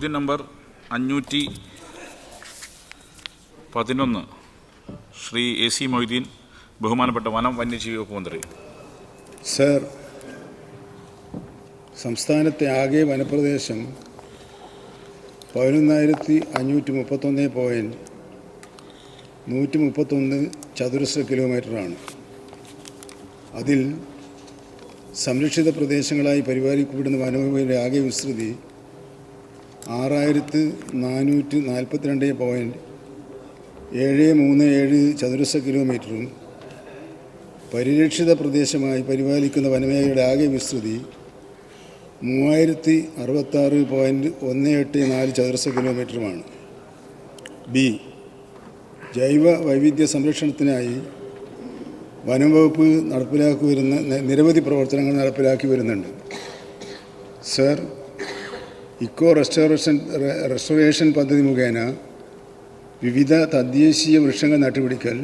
ചോദ്യം നമ്പർ അഞ്ഞൂറ്റി പതിനൊന്ന്. ശ്രീ എ സി മൊയ്തീൻ ബഹുമാനപ്പെട്ട വനം വന്യജീവി വകുപ്പ് മന്ത്രി. സർ സംസ്ഥാനത്തെ ആകെ വനപ്രദേശം പതിനൊന്നായിരത്തി അഞ്ഞൂറ്റി മുപ്പത്തൊന്ന് പോയിന്റ് നൂറ്റി മുപ്പത്തൊന്ന് ചതുരശ്ര കിലോമീറ്ററാണ്. അതിൽ സംരക്ഷിത പ്രദേശങ്ങളായി പരിപാലിക്കപ്പെടുന്ന വനഭൂമിയുടെ ആകെ വിസ്തൃതി ആറായിരത്തി നാനൂറ്റി നാൽപ്പത്തിരണ്ട് പോയിന്റ് ഏഴ് മൂന്ന് ഏഴ് ചതുരശ്ര കിലോമീറ്ററും പരിരക്ഷിത പ്രദേശമായി പരിപാലിക്കുന്ന വനമേഖലയുടെ ആകെ വിസ്തൃതി മൂവായിരത്തി അറുപത്താറ് പോയിന്റ് ഒന്ന് എട്ട് നാല് ചതുരശ്ര കിലോമീറ്ററുമാണ് ബി ജൈവ വൈവിധ്യ സംരക്ഷണത്തിനായി വനം വകുപ്പ് നടപ്പിലാക്കി വരുന്ന നിരവധി പ്രവർത്തനങ്ങൾ നടപ്പിലാക്കി വരുന്നുണ്ട്. സർ ഇക്കോ റെസ്റ്റോറേഷൻ റെസ്റ്റോറേഷൻ പദ്ധതി മുഖേന വിവിധ തദ്ദേശീയ വൃക്ഷങ്ങൾ നട്ടുപിടിക്കൽ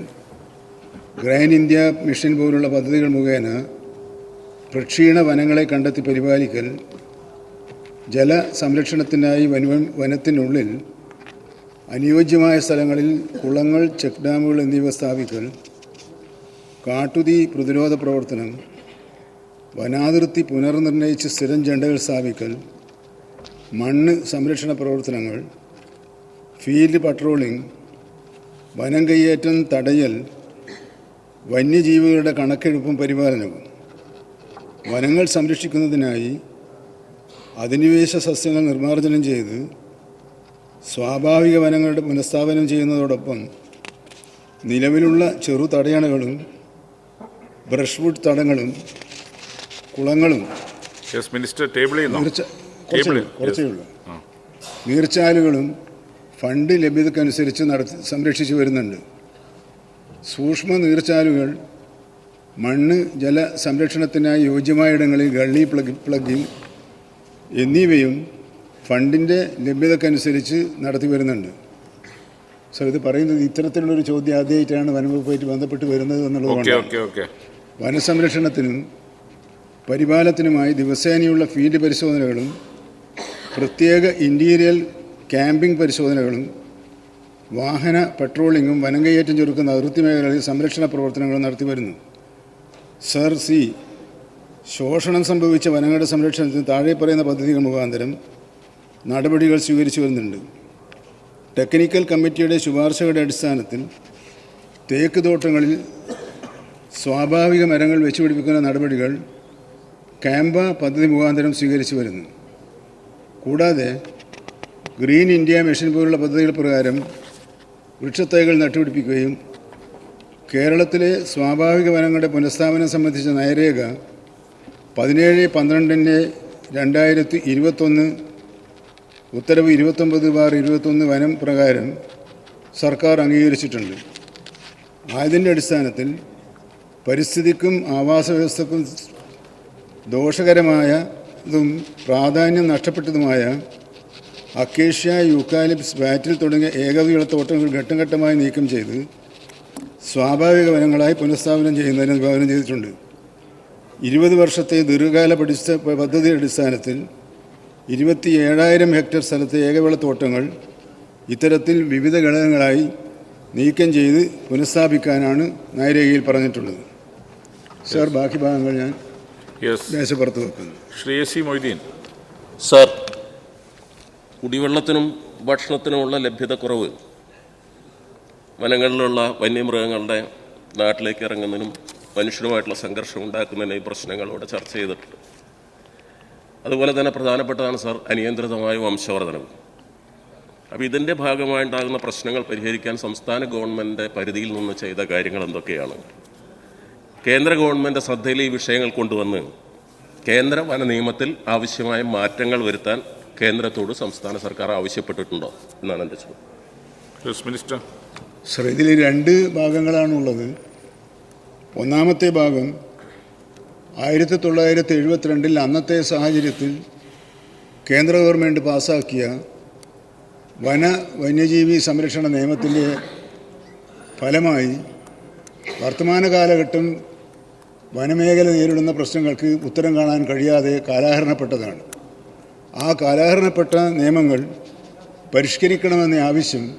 ഗ്രാൻഡ് ഇന്ത്യ മിഷൻ പോലുള്ള പദ്ധതികൾ മുഖേന പ്രക്ഷീണ വനങ്ങളെ കണ്ടെത്തി പരിപാലിക്കൽ ജല സംരക്ഷണത്തിനായി വന വനത്തിനുള്ളിൽ അനുയോജ്യമായ സ്ഥലങ്ങളിൽ കുളങ്ങൾ ചെക്ക് ഡാമുകൾ എന്നിവ സ്ഥാപിക്കൽ കാട്ടുതീ പ്രതിരോധ പ്രവർത്തനം വനാതിർത്തി പുനർനിർണയിച്ച് സ്ഥിരം ജണ്ടകൾ സ്ഥാപിക്കൽ മണ്ണ് സംരക്ഷണ പ്രവർത്തനങ്ങൾ ഫീൽഡ് പട്രോളിംഗ് വനം കയ്യേറ്റം തടയൽ വന്യജീവികളുടെ കണക്കെടുപ്പും പരിപാലനവും. വനങ്ങൾ സംരക്ഷിക്കുന്നതിനായി അധിനിവേശ സസ്യങ്ങൾ നിർമ്മാർജനം ചെയ്ത് സ്വാഭാവിക വനങ്ങളുടെ പുനഃസ്ഥാപനം ചെയ്യുന്നതോടൊപ്പം നിലവിലുള്ള ചെറു തടയണകളും ബ്രഷ്വുഡ് തടങ്ങളും കുളങ്ങളും മിനിസ്റ്റർ ടേബിൾ കുറച്ചേ- ഉള്ളൂ. നീർച്ചാലുകളും ഫണ്ട് ലഭ്യതക്കനുസരിച്ച് നടത്തി സംരക്ഷിച്ചു വരുന്നുണ്ട്. സൂക്ഷ്മ നീർച്ചാലുകൾ മണ്ണ് ജല സംരക്ഷണത്തിനായി യോജ്യമായ ഇടങ്ങളിൽ ഗള്ളി പ്ലഗ് പ്ലഗിംഗ് എന്നിവയും ഫണ്ടിന്റെ ലഭ്യതക്കനുസരിച്ച് നടത്തി വരുന്നുണ്ട്. സർ ഇത് പറയുന്നത് ഇത്തരത്തിലുള്ളൊരു ചോദ്യം ആദ്യമായിട്ടാണ് വനംവകുപ്പായിട്ട് ബന്ധപ്പെട്ട് വരുന്നത് എന്നുള്ളതാണ് വനസംരക്ഷണത്തിനും പരിപാലനത്തിനുമായി ദിവസേനയുള്ള ഫീൽഡ് പരിശോധനകളും പ്രത്യേക ഇന്റീരിയൽ ക്യാമ്പിംഗ് പരിശോധനകളും വാഹന പട്രോളിങ്ങും വനം കയ്യേറ്റം ചുരുക്കുന്ന അതിർത്തി മേഖലകളിൽ സംരക്ഷണ പ്രവർത്തനങ്ങളും നടത്തി വരുന്നു. സർ സി ശോഷണം സംഭവിച്ച വനങ്ങളുടെ സംരക്ഷണത്തിന് താഴെ പറയുന്ന പദ്ധതികൾ മുഖാന്തരം നടപടികൾ സ്വീകരിച്ചു വരുന്നുണ്ട്. ടെക്നിക്കൽ കമ്മിറ്റിയുടെ ശുപാർശകളുടെ അടിസ്ഥാനത്തിൽ തേക്ക് തോട്ടങ്ങളിൽ സ്വാഭാവിക മരങ്ങൾ വെച്ചുപിടിപ്പിക്കുന്ന നടപടികൾ ക്യാമ്പ പദ്ധതി മുഖാന്തരം സ്വീകരിച്ചു വരുന്നു. കൂടാതെ ഗ്രീൻ ഇന്ത്യ മിഷൻ പോലുള്ള പദ്ധതികൾ പ്രകാരം വൃക്ഷത്തൈകൾ നട്ടുപിടിപ്പിക്കുകയും കേരളത്തിലെ സ്വാഭാവിക വനങ്ങളുടെ പുനഃസ്ഥാപനം സംബന്ധിച്ച നയരേഖ പതിനേഴ് പന്ത്രണ്ടിന് രണ്ടായിരത്തി ഇരുപത്തൊന്ന് ഉത്തരവ് ഇരുപത്തൊമ്പത് ബാർ ഇരുപത്തൊന്ന് വനം പ്രകാരം സർക്കാർ അംഗീകരിച്ചിട്ടുണ്ട്. ആയതിന്റെ അടിസ്ഥാനത്തിൽ പരിസ്ഥിതിക്കും ആവാസ വ്യവസ്ഥക്കും ദോഷകരമായതും പ്രാധാന്യം നഷ്ടപ്പെട്ടതുമായ അക്കേഷ്യ യൂക്കാലിപ്സ് ബാറ്റിൽ തുടങ്ങിയ ഏകവിള തോട്ടങ്ങൾ ഘട്ടം ഘട്ടമായി നീക്കം ചെയ്ത് സ്വാഭാവിക വനങ്ങളായി പുനഃസ്ഥാപനം ചെയ്യുന്നതിന് വിഭാവനം ചെയ്തിട്ടുണ്ട്. ഇരുപത് വർഷത്തെ ദീർഘകാല പഠിച്ച പദ്ധതി അടിസ്ഥാനത്തിൽ ഇരുപത്തി ഏഴായിരം ഹെക്ടർ സ്ഥലത്തെ ഏകവിള തോട്ടങ്ങൾ ഇത്തരത്തിൽ വിവിധ ഘടകങ്ങളായി നീക്കം ചെയ്ത് പുനഃസ്ഥാപിക്കാനാണ് നയരേഖയിൽ പറഞ്ഞിട്ടുള്ളത്. സാർ ബാക്കി ഭാഗങ്ങൾ ഞാൻ മേശപ്പുറത്ത് വെക്കുന്നു Shri A C Moideen. Sir കുടിവെള്ളത്തിനും ഭക്ഷണത്തിനുമുള്ള ലഭ്യതക്കുറവ് വനങ്ങളിലുള്ള വന്യമൃഗങ്ങളുടെ നാട്ടിലേക്ക് ഇറങ്ങുന്നതിനും മനുഷ്യരുമായിട്ടുള്ള സംഘർഷം ഉണ്ടാക്കുന്നതിന് ഈ പ്രശ്നങ്ങൾ ഇവിടെ ചർച്ച ചെയ്തിട്ടുണ്ട്. അതുപോലെ തന്നെ പ്രധാനപ്പെട്ടതാണ് സർ അനിയന്ത്രിതമായ വംശവർധനവ് അപ്പോൾ ഇതിന്റെ ഭാഗമായിട്ടുണ്ടാകുന്ന പ്രശ്നങ്ങൾ പരിഹരിക്കാൻ സംസ്ഥാന ഗവൺമെന്റ് പരിധിയിൽ നിന്ന് ചെയ്ത കാര്യങ്ങൾ എന്തൊക്കെയാണ്? കേന്ദ്ര ഗവൺമെന്റ് ശ്രദ്ധയിൽ ഈ വിഷയങ്ങൾ കൊണ്ടുവന്ന് കേന്ദ്ര വന നിയമത്തിൽ ആവശ്യമായ മാറ്റങ്ങൾ വരുത്താൻ കേന്ദ്രത്തോട് സംസ്ഥാന സർക്കാർ ആവശ്യപ്പെട്ടിട്ടുണ്ടോ എന്നാണ് എന്റെ ചോദ്യം. മിനിസ്റ്റർ. സർ ഇതിൽ രണ്ട് ഭാഗങ്ങളാണുള്ളത് ഒന്നാമത്തെ ഭാഗം ആയിരത്തി തൊള്ളായിരത്തി എഴുപത്തിരണ്ടിൽ അന്നത്തെ സാഹചര്യത്തിൽ കേന്ദ്ര ഗവൺമെന്റ് പാസ്സാക്കിയ വന വന്യജീവി സംരക്ഷണ നിയമത്തിന്റെ ഫലമായി വർത്തമാന കാലഘട്ടം വനമേഖല നേരിടുന്ന പ്രശ്നങ്ങൾക്ക് ഉത്തരം കാണാൻ കഴിയാതെ കാലാഹരണപ്പെട്ടതാണ്. ആ കാലാഹരണപ്പെട്ട നിയമങ്ങൾ പരിഷ്കരിക്കണമെന്ന ആവശ്യം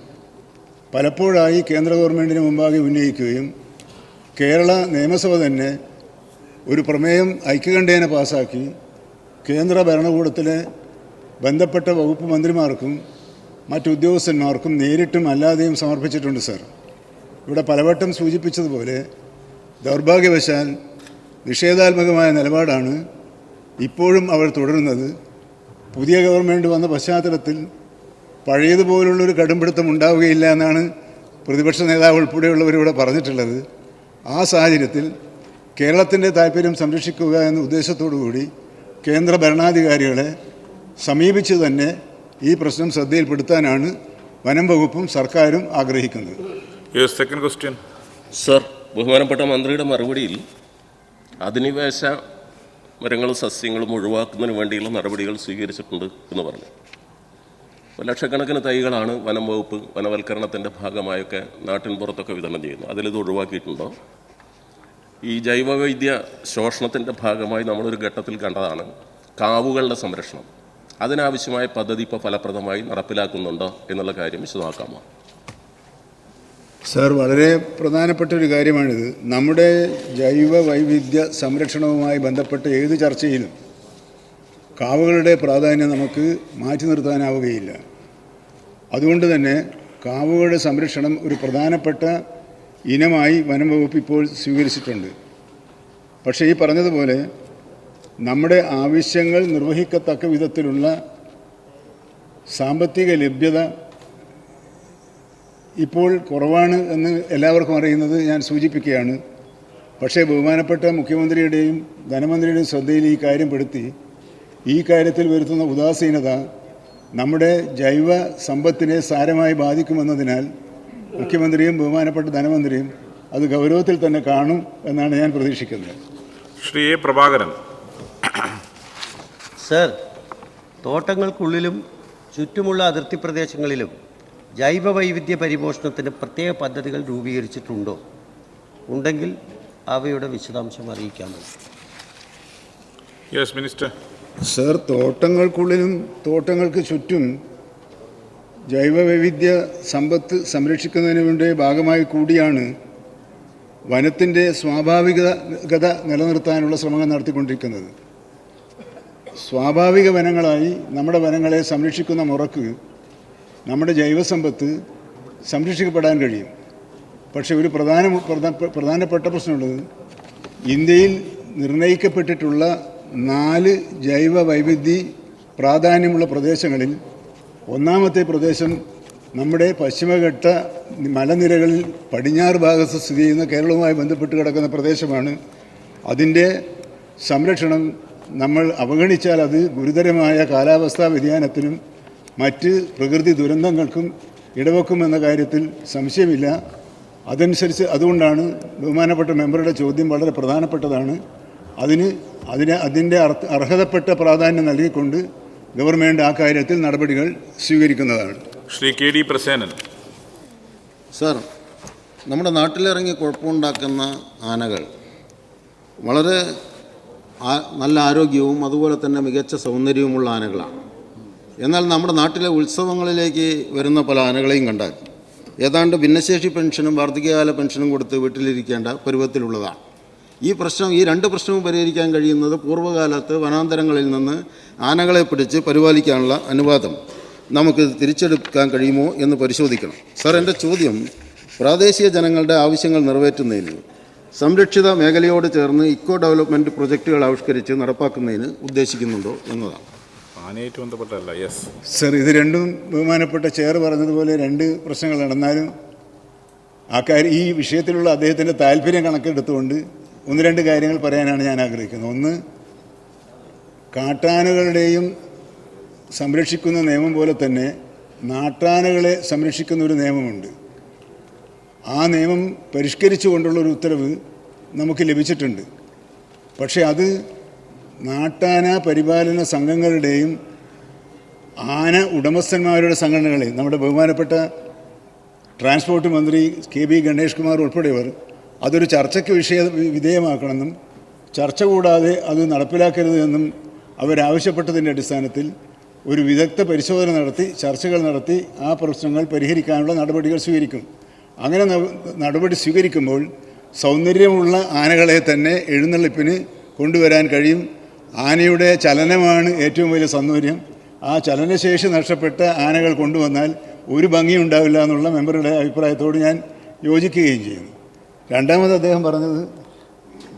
പലപ്പോഴായി കേന്ദ്ര ഗവൺമെന്റിന് മുമ്പാകെ ഉന്നയിക്കുകയും കേരള നിയമസഭ തന്നെ ഒരു പ്രമേയം ഐക്യകണ്ഠേന പാസാക്കി കേന്ദ്ര ഭരണകൂടത്തിലെ ബന്ധപ്പെട്ട വകുപ്പ് മന്ത്രിമാർക്കും മറ്റു ഉദ്യോഗസ്ഥന്മാർക്കും നേരിട്ടും അല്ലാതെയും സമർപ്പിച്ചിട്ടുണ്ട് സർ. ഇവിടെ പലവട്ടം സൂചിപ്പിച്ചതുപോലെ ദൗർഭാഗ്യവശാൽ നിഷേധാത്മകമായ നിലപാടാണ് ഇപ്പോഴും അവർ തുടരുന്നത്. പുതിയ ഗവൺമെന്റ് വന്ന പശ്ചാത്തലത്തിൽ പഴയതുപോലുള്ളൊരു കടുംപിടുത്തം ഉണ്ടാവുകയില്ല എന്നാണ് പ്രതിപക്ഷ നേതാവ് ഉൾപ്പെടെയുള്ളവരിവിടെ പറഞ്ഞിട്ടുള്ളത്. ആ സാഹചര്യത്തിൽ കേരളത്തിന്റെ താല്പര്യം സംരക്ഷിക്കുക എന്ന ഉദ്ദേശത്തോടു കൂടി കേന്ദ്ര ഭരണാധികാരികളെ സമീപിച്ച് തന്നെ ഈ പ്രശ്നം ശ്രദ്ധയിൽപ്പെടുത്താനാണ് വനം വകുപ്പും സർക്കാരും ആഗ്രഹിക്കുന്നത്. സെക്കൻഡ് ക്വസ്റ്റ്യൻ സർ ബഹുമാനപ്പെട്ട മന്ത്രിയുടെ മറുപടിയിൽ അധിനിവേശ മരങ്ങളും സസ്യങ്ങളും ഒഴിവാക്കുന്നതിന് വേണ്ടിയുള്ള നടപടികൾ സ്വീകരിച്ചിട്ടുണ്ട് എന്ന് പറഞ്ഞു. ലക്ഷക്കണക്കിന് തൈകളാണ് വനം വകുപ്പ് വനവൽക്കരണത്തിന്റെ ഭാഗമായൊക്കെ നാട്ടിൻ പുറത്തൊക്കെ വിതരണം ചെയ്യുന്നത്. അതിലിത് ഒഴിവാക്കിയിട്ടുണ്ടോ? ഈ ജൈവവൈദ്യ ശോഷണത്തിന്റെ ഭാഗമായി നമ്മളൊരു ഘട്ടത്തിൽ കണ്ടതാണ് കാവുകളുടെ സംരക്ഷണം. അതിനാവശ്യമായ പദ്ധതി ഇപ്പോൾ ഫലപ്രദമായി നടപ്പിലാക്കുന്നുണ്ടോ എന്നുള്ള കാര്യം വിശദമാക്കാമോ? സാർ വളരെ പ്രധാനപ്പെട്ട ഒരു കാര്യമാണിത്. നമ്മുടെ ജൈവ വൈവിധ്യ സംരക്ഷണവുമായി ബന്ധപ്പെട്ട ഏത് ചർച്ചയിലും കാവുകളുടെ പ്രാധാന്യം നമുക്ക് മാറ്റി നിർത്താനാവുകയില്ല. അതുകൊണ്ട് തന്നെ കാവുകളുടെ സംരക്ഷണം ഒരു പ്രധാനപ്പെട്ട ഇനമായി വനം വകുപ്പ് ഇപ്പോൾ സ്വീകരിച്ചിട്ടുണ്ട്. പക്ഷേ ഈ പറഞ്ഞതുപോലെ നമ്മുടെ ആവശ്യങ്ങൾ നിർവഹിക്കത്തക്ക വിധത്തിലുള്ള സാമ്പത്തിക ലഭ്യത ഇപ്പോൾ കുറവാണ് എന്ന് എല്ലാവർക്കും അറിയുന്നത് ഞാൻ സൂചിപ്പിക്കുകയാണ്. പക്ഷേ ബഹുമാനപ്പെട്ട മുഖ്യമന്ത്രിയുടെയും ധനമന്ത്രിയുടെയും ശ്രദ്ധയിൽ ഈ കാര്യം പെടുത്തി. ഈ കാര്യത്തിൽ വരുത്തുന്ന ഉദാസീനത നമ്മുടെ ജൈവ സമ്പത്തിനെ സാരമായി ബാധിക്കുമെന്നതിനാൽ മുഖ്യമന്ത്രിയും ബഹുമാനപ്പെട്ട ധനമന്ത്രിയും അത് ഗൗരവത്തിൽ തന്നെ കാണും എന്നാണ് ഞാൻ പ്രതീക്ഷിക്കുന്നത്. ശ്രീ എ പ്രഭാകരൻ. സർ തോട്ടങ്ങൾക്കുള്ളിലും ചുറ്റുമുള്ള അതിർത്തി പ്രദേശങ്ങളിലും ജൈവ വൈവിധ്യ പരിപോഷണത്തിന് പ്രത്യേക പദ്ധതികൾ രൂപീകരിച്ചിട്ടുണ്ടോ? ഉണ്ടെങ്കിൽ അവയുടെ വിശദാംശം അറിയിക്കാമോ യെസ് മിനിസ്റ്റർ സർ തോട്ടങ്ങൾക്കുള്ളിലും തോട്ടങ്ങൾക്ക് ചുറ്റും ജൈവ വൈവിധ്യ സമ്പത്ത് സംരക്ഷിക്കുന്നതിന് വേണ്ടി ഭാഗമായി കൂടിയാണ് വനത്തിന്റെ സ്വാഭാവികത നിലനിർത്താനുള്ള ശ്രമങ്ങൾ നടത്തിക്കൊണ്ടിരിക്കുന്നത്. സ്വാഭാവിക വനങ്ങളായി നമ്മുടെ വനങ്ങളെ സംരക്ഷിക്കുന്ന മുറക്ക് നമ്മുടെ ജൈവസമ്പത്ത് സംരക്ഷിക്കപ്പെടാൻ കഴിയും. പക്ഷേ ഒരു പ്രധാന പ്രധാനപ്പെട്ട പ്രശ്നമുള്ളത് ഇന്ത്യയിൽ നിർണയിക്കപ്പെട്ടിട്ടുള്ള നാല് ജൈവ വൈവിധ്യ പ്രാധാന്യമുള്ള പ്രദേശങ്ങളിൽ ഒന്നാമത്തെ പ്രദേശം നമ്മുടെ പശ്ചിമഘട്ട മലനിരകളിൽ പടിഞ്ഞാറ് ഭാഗത്ത് സ്ഥിതി ചെയ്യുന്ന കേരളവുമായി ബന്ധപ്പെട്ട് കിടക്കുന്ന പ്രദേശമാണ്. അതിന്റെ സംരക്ഷണം നമ്മൾ അവഗണിച്ചാൽ അത് ഗുരുതരമായ കാലാവസ്ഥാ വ്യതിയാനത്തിനും മറ്റ് പ്രകൃതി ദുരന്തങ്ങൾക്കും ഇടവെക്കുമെന്ന കാര്യത്തിൽ സംശയമില്ല. അതനുസരിച്ച് അതുകൊണ്ടാണ് ബഹുമാനപ്പെട്ട മെമ്പറുടെ ചോദ്യം വളരെ പ്രധാനപ്പെട്ടതാണ്. അതിന് അതിന് അതിന്റെ അർത്ഥ അർഹതപ്പെട്ട പ്രാധാന്യം നൽകിക്കൊണ്ട് ഗവൺമെന്റ് ആ കാര്യത്തിൽ നടപടികൾ സ്വീകരിക്കുന്നതാണ്. Shri K D Prasenan. Sir നമ്മുടെ നാട്ടിലിറങ്ങി കുഴപ്പമുണ്ടാക്കുന്ന ആനകൾ വളരെ നല്ല ആരോഗ്യവും അതുപോലെ തന്നെ മികച്ച സൗന്ദര്യവുമുള്ള ആനകളാണ്. എന്നാൽ നമ്മുടെ നാട്ടിലെ ഉത്സവങ്ങളിലേക്ക് വരുന്ന പല ആനകളെയും കണ്ടാൽ ഏതാണ്ട് ഭിന്നശേഷി പെൻഷനും വാർദ്ധക്യകാല പെൻഷനും കൊടുത്ത് വീട്ടിലിരിക്കേണ്ട പരുവത്തിലുള്ളതാണ്. ഈ പ്രശ്നം ഈ രണ്ട് പ്രശ്നവും പരിഹരിക്കാൻ കഴിയുന്നത് പൂർവകാലത്ത് വനാന്തരങ്ങളിൽ നിന്ന് ആനകളെ പിടിച്ച് പരിപാലിക്കാനുള്ള അനുവാദം നമുക്ക് തിരിച്ചെടുക്കാൻ കഴിയുമോ എന്ന് പരിശോധിക്കണം. സാർ എന്റെ ചോദ്യം പ്രാദേശിക ജനങ്ങളുടെ ആവശ്യങ്ങൾ നിറവേറ്റുന്നതിന് സംരക്ഷിത മേഖലയോട് ചേർന്ന് ഇക്കോ ഡെവലപ്മെന്റ് പ്രൊജക്റ്റുകൾ ആവിഷ്കരിച്ച് നടപ്പാക്കുന്നതിന് ഉദ്ദേശിക്കുന്നുണ്ടോ എന്നതാണ്. ആനയായിട്ട് ബന്ധപ്പെട്ടല്ല യെസ് സർ ഇത് രണ്ടും ബഹുമാനപ്പെട്ട ചെയർ പറഞ്ഞതുപോലെ രണ്ട് പ്രശ്നങ്ങൾ നടന്നാലും ആ കാര്യം ഈ വിഷയത്തിലുള്ള അദ്ദേഹത്തിന്റെ താല്പര്യം കണക്കെടുത്തുകൊണ്ട് ഒന്ന് രണ്ട് കാര്യങ്ങൾ പറയാനാണ് ഞാൻ ആഗ്രഹിക്കുന്നത്. ഒന്ന് കാട്ടാനകളുടെയും സംരക്ഷിക്കുന്ന നിയമം പോലെ തന്നെ നാട്ടാനകളെ സംരക്ഷിക്കുന്ന ഒരു നിയമമുണ്ട്. ആ നിയമം പരിഷ്കരിച്ചുകൊണ്ടുള്ള ഒരു ഉത്തരവ് നമുക്ക് ലഭിച്ചിട്ടുണ്ട്. പക്ഷേ അത് നാട്ടാന പരിപാലന സംഘങ്ങളുടെയും ആന ഉടമസ്ഥന്മാരുടെ സംഘടനകളെ നമ്മുടെ ബഹുമാനപ്പെട്ട ട്രാൻസ്പോർട്ട് മന്ത്രി കെ ബി ഗണേഷ് കുമാർ ഉൾപ്പെടെയവർ അതൊരു ചർച്ചയ്ക്ക് വിഷയ വിധേയമാക്കണമെന്നും ചർച്ച കൂടാതെ അത് നടപ്പിലാക്കരുത് എന്നും അവരാവശ്യപ്പെട്ടതിന്റെ അടിസ്ഥാനത്തിൽ ഒരു വിദഗ്ധ പരിശോധന നടത്തി ചർച്ചകൾ നടത്തി ആ പ്രശ്നങ്ങൾ പരിഹരിക്കാനുള്ള നടപടികൾ സ്വീകരിക്കും. അങ്ങനെ നടപടി സ്വീകരിക്കുമ്പോൾ സൗന്ദര്യമുള്ള ആനകളെ തന്നെ എഴുന്നള്ളിപ്പിന് കൊണ്ടുവരാൻ കഴിയും. ആനയുടെ ചലനമാണ് ഏറ്റവും വലിയ സൗന്ദര്യം. ആ ചലനശേഷി നഷ്ടപ്പെട്ട ആനകൾ കൊണ്ടുവന്നാൽ ഒരു ഭംഗിയും ഉണ്ടാവില്ല എന്നുള്ള മെമ്പറുടെ അഭിപ്രായത്തോട് ഞാൻ യോജിക്കുകയും ചെയ്യുന്നു. രണ്ടാമത് അദ്ദേഹം പറഞ്ഞത്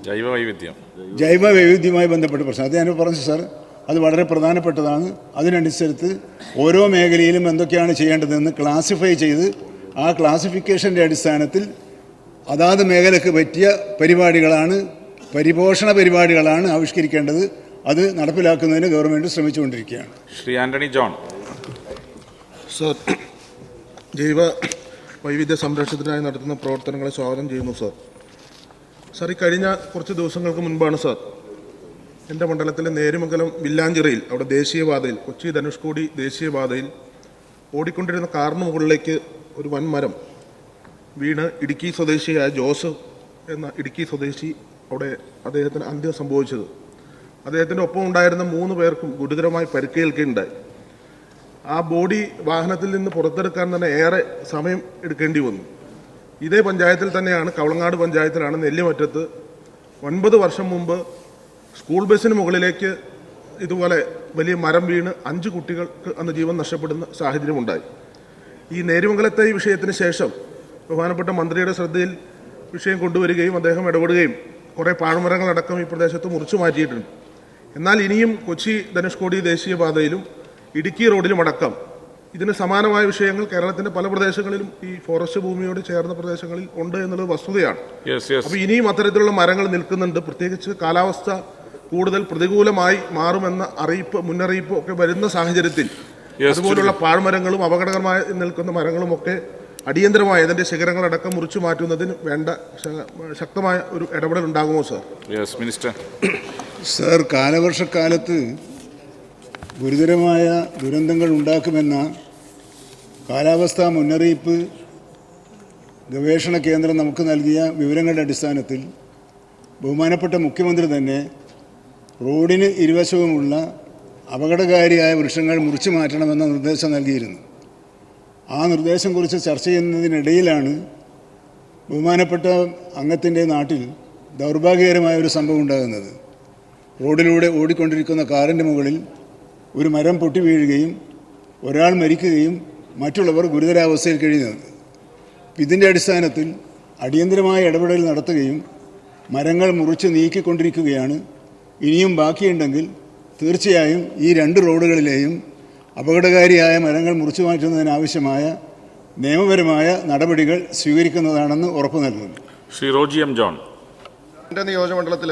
ജൈവ വൈവിധ്യം ജൈവ വൈവിധ്യവുമായി ബന്ധപ്പെട്ട പ്രശ്നം. അത് ഞാൻ പറഞ്ഞു സാർ. അത് വളരെ പ്രധാനപ്പെട്ടതാണ്. അതിനനുസരിച്ച് ഓരോ മേഖലയിലും എന്തൊക്കെയാണ് ചെയ്യേണ്ടതെന്ന് ക്ലാസിഫൈ ചെയ്ത് ആ ക്ലാസിഫിക്കേഷന്റെ അടിസ്ഥാനത്തിൽ അതാത് മേഖലയ്ക്ക് പറ്റിയ പരിപാടികളാണ് പരിപോഷണ പരിപാടികളാണ് ആവിഷ്കരിക്കേണ്ടത്. അത് നടപ്പിലാക്കുന്നതിന് government ശ്രമിച്ചുകൊണ്ടിരിക്കുകയാണ്. Shri Antony John. Sir ജൈവ വൈവിധ്യ സംരക്ഷണത്തിനായി നടത്തുന്ന പ്രവർത്തനങ്ങളെ സ്വാഗതം ചെയ്യുന്നു സർ. സർ ഈ കഴിഞ്ഞ കുറച്ച് ദിവസങ്ങൾക്ക് മുൻപാണ് സർ എന്റെ മണ്ഡലത്തിലെ നേരുമംഗലം വില്ലാഞ്ചിറയിൽ അവിടെ ദേശീയപാതയിൽ കൊച്ചി ധനുഷ്കോടി ദേശീയപാതയിൽ ഓടിക്കൊണ്ടിരുന്ന കാറിന് മുകളിലേക്ക് ഒരു വൻമരം വീണ് ഇടുക്കി സ്വദേശിയായ ജോസഫ് എന്ന ഇടുക്കി സ്വദേശി അവിടെ അദ്ദേഹത്തിന് അന്ത്യം സംഭവിച്ചത്. അദ്ദേഹത്തിന്റെ ഒപ്പം ഉണ്ടായിരുന്ന മൂന്ന് പേർക്കും ഗുരുതരമായി പരിക്കേൽക്കുകയുണ്ടായി ആ ബോഡി വാഹനത്തിൽ നിന്ന് പുറത്തെടുക്കാൻ തന്നെ ഏറെ സമയം എടുക്കേണ്ടി വന്നു. ഇതേ പഞ്ചായത്തിൽ തന്നെയാണ് കവളങ്ങാട് പഞ്ചായത്തിലാണ് നെല്ലിമറ്റത്ത് ഒൻപത് വർഷം മുമ്പ് സ്കൂൾ ബസ്സിന് മുകളിലേക്ക് ഇതുപോലെ വലിയ മരം വീണ് അഞ്ച് കുട്ടികൾക്ക് അന്ന് ജീവൻ നഷ്ടപ്പെടുന്ന സാഹചര്യമുണ്ടായി. ഈ നേരുമംഗലത്തെ ഈ വിഷയത്തിന് ശേഷം ബഹുമാനപ്പെട്ട മന്ത്രിയുടെ ശ്രദ്ധയിൽ വിഷയം കൊണ്ടുവരികയും അദ്ദേഹം ഇടപെടുകയും കുറേ പാഴ്മരങ്ങളടക്കം ഈ പ്രദേശത്ത് മുറിച്ചു മാറ്റിയിട്ടുണ്ട്. എന്നാൽ ഇനിയും കൊച്ചി ധനുഷ്കോടി ദേശീയപാതയിലും ഇടുക്കി റോഡിലും അടക്കം ഇതിന് സമാനമായ വിഷയങ്ങൾ കേരളത്തിന്റെ പല പ്രദേശങ്ങളിലും ഈ ഫോറസ്റ്റ് ഭൂമിയോട് ചേർന്ന പ്രദേശങ്ങളിൽ ഉണ്ട് എന്നുള്ളത് വസ്തുതയാണ്. യെസ് യെസ് അപ്പൊ ഇനിയും അത്തരത്തിലുള്ള മരങ്ങൾ നിൽക്കുന്നുണ്ട്. പ്രത്യേകിച്ച് കാലാവസ്ഥ കൂടുതൽ പ്രതികൂലമായി മാറുമെന്ന അറിയിപ്പ് മുന്നറിയിപ്പ് ഒക്കെ വരുന്ന സാഹചര്യത്തിൽ അതുപോലുള്ള പാഴ്മരങ്ങളും അപകടകരമായി നിൽക്കുന്ന മരങ്ങളും ഒക്കെ അടിയന്തരമായി അതിന്റെ ശിഖരങ്ങളടക്കം മുറിച്ചു മാറ്റുന്നതിന് വേണ്ട ശക്തമായ ഒരു ഇടപെടൽ ഉണ്ടാകുമോ സാർ? യെസ് മിനിസ്റ്റർ സർ കാലവർഷക്കാലത്ത് ഗുരുതരമായ ദുരന്തങ്ങൾ ഉണ്ടാക്കുമെന്ന കാലാവസ്ഥാ മുന്നറിയിപ്പ് ഗവേഷണ കേന്ദ്രം നമുക്ക് നൽകിയ വിവരങ്ങളുടെ അടിസ്ഥാനത്തിൽ ബഹുമാനപ്പെട്ട മുഖ്യമന്ത്രി തന്നെ റോഡിന് ഇരുവശവുമുള്ള അപകടകാരിയായ വൃക്ഷങ്ങൾ മുറിച്ചു മാറ്റണമെന്ന നിർദ്ദേശം നൽകിയിരുന്നു. ആ നിർദ്ദേശം കുറിച്ച് ചർച്ച ചെയ്യുന്നതിനിടയിലാണ് ബഹുമാനപ്പെട്ട അംഗത്തിന്റെ നാട്ടിൽ ദൗർഭാഗ്യകരമായ ഒരു സംഭവം ഉണ്ടാകുന്നത്. റോഡിലൂടെ ഓടിക്കൊണ്ടിരിക്കുന്ന കാറിന്റെ മുകളിൽ ഒരു മരം പൊട്ടി വീഴുകയും ഒരാൾ മരിക്കുകയും മറ്റുള്ളവർ ഗുരുതരാവസ്ഥയിൽ കഴിയുന്നത്. ഇതിന്റെ അടിസ്ഥാനത്തിൽ അടിയന്തരമായ ഇടപെടൽ നടത്തുകയും മരങ്ങൾ മുറിച്ച് നീക്കിക്കൊണ്ടിരിക്കുകയാണ്. ഇനിയും ബാക്കിയുണ്ടെങ്കിൽ തീർച്ചയായും ഈ രണ്ട് റോഡുകളിലെയും അപകടകാരിയായ മരങ്ങൾ മുറിച്ചു മാറ്റുന്നതിനാവശ്യമായ നിയമപരമായ നടപടികൾ സ്വീകരിക്കുന്നതാണെന്ന് ഉറപ്പു നൽകുന്നു. ശ്രീ റോജി എം ജോൺ. എന്റെ നിയോജകമണ്ഡലത്തിൽ